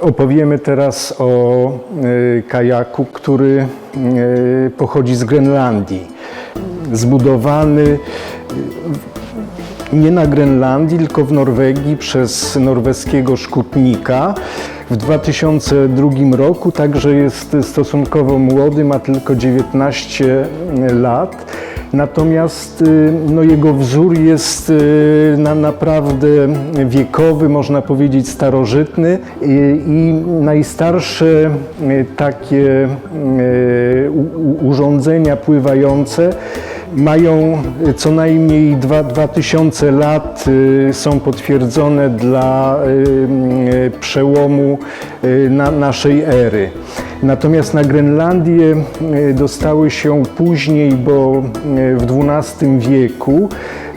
Opowiemy teraz o e, kajaku, który e, pochodzi z Grenlandii. Zbudowany e, nie na Grenlandii, tylko w Norwegii przez norweskiego szkutnika w 2002 roku, także jest stosunkowo młody, ma tylko 19 lat. Natomiast y, no, jego wzór jest y, na, naprawdę wiekowy, można powiedzieć starożytny. I, najstarsze y, takie urządzenia pływające mają co najmniej dwa- 2000 lat, y, są potwierdzone dla y, y, przełomu y, na naszej ery. Natomiast na Grenlandię y, dostały się później, bo y, w XII wieku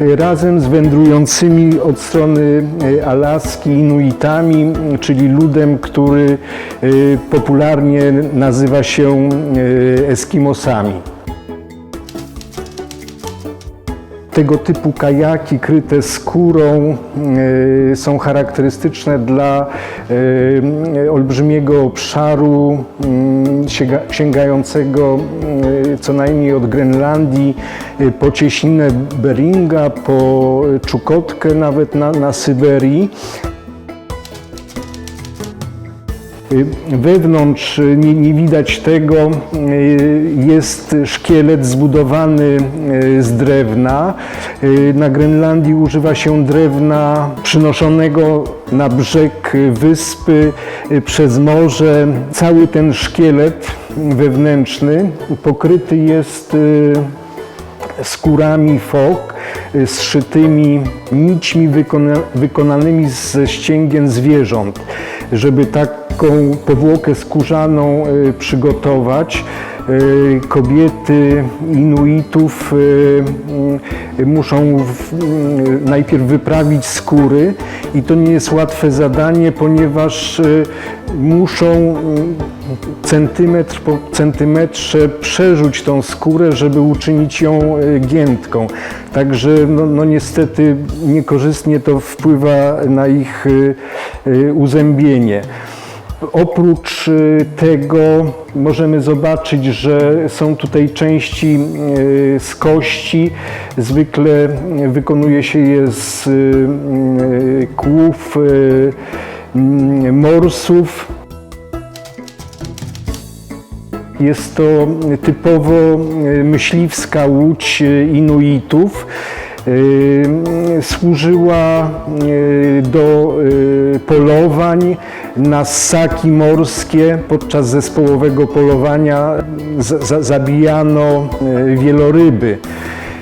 y, razem z wędrującymi od strony y, Alaski Inuitami, y, czyli ludem, który y, popularnie nazywa się y, Eskimosami. Tego typu kajaki kryte skórą e, są charakterystyczne dla e, olbrzymiego obszaru sięga- sięgającego co najmniej od Grenlandii po cieśninę Beringa, po Czukotkę nawet na, na Syberii. Y, Wewnątrz y, nie, nie widać tego, y, jest szkielet zbudowany z drewna. Na Grenlandii używa się drewna przynoszonego na brzeg wyspy przez morze. Cały ten szkielet wewnętrzny pokryty jest skórami fok zszytymi nićmi wykona, wykonanymi ze ścięgien zwierząt. Żeby taką powłokę skórzaną y, przygotować, kobiety Inuitów y, muszą najpierw wyprawić skóry i to nie jest łatwe zadanie, ponieważ y, muszą centymetr po centymetrze przerzuć tą skórę, żeby uczynić ją giętką. Także no, no niestety niekorzystnie to wpływa na ich uzębienie. Oprócz y, tego możemy zobaczyć, że są tutaj części y, z kości. Zwykle wykonuje się je z y, kłów morsów. Jest to typowo myśliwska łódź Inuitów. Służyła do polowań na ssaki morskie. Podczas zespołowego polowania zabijano y, wieloryby.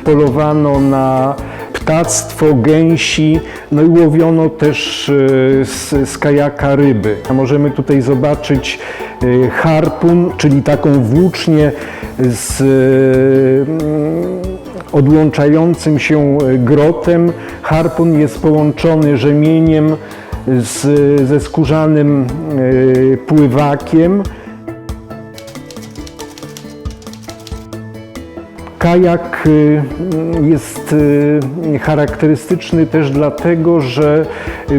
Polowano na ptactwo, gęsi, no i łowiono też y, z, z kajaka ryby. A możemy tutaj zobaczyć y, harpun, czyli taką włócznię z y, odłączającym się grotem. Harpun jest połączony rzemieniem z, ze skórzanym y, pływakiem. Kajak y, jest y, charakterystyczny też dlatego, że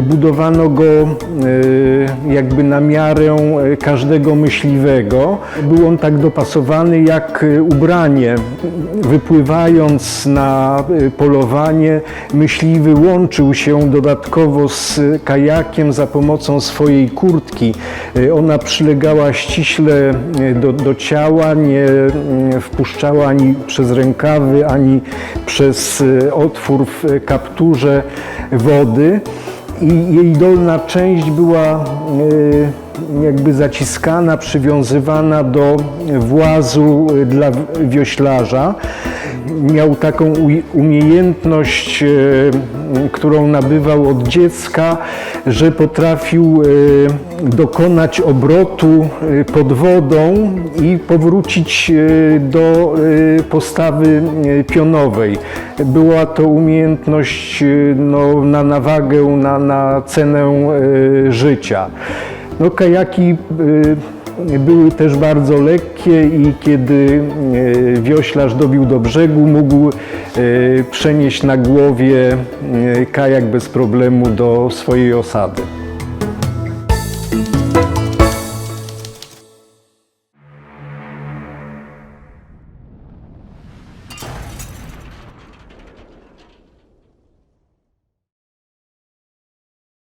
budowano go y, jakby na miarę każdego myśliwego. Był on tak dopasowany jak ubranie. Wypływając na polowanie, myśliwy łączył się dodatkowo z kajakiem za pomocą swojej kurtki. Ona przylegała ściśle do, do ciała, nie wpuszczała ani przez rękawy, ani przez y, otwór w kapturze wody i jej dolna część była y, jakby zaciskana, przywiązywana do włazu y, dla wioślarza. Miał taką umiejętność, y, którą nabywał od dziecka, że potrafił y, dokonać obrotu y, pod wodą i powrócić do postawy pionowej. Była to umiejętność no, na, na wagę, na, na cenę życia. No, kajaki były też bardzo lekkie i kiedy y, wioślarz dobił do brzegu, mógł y, przenieść na głowie y, kajak bez problemu do swojej osady.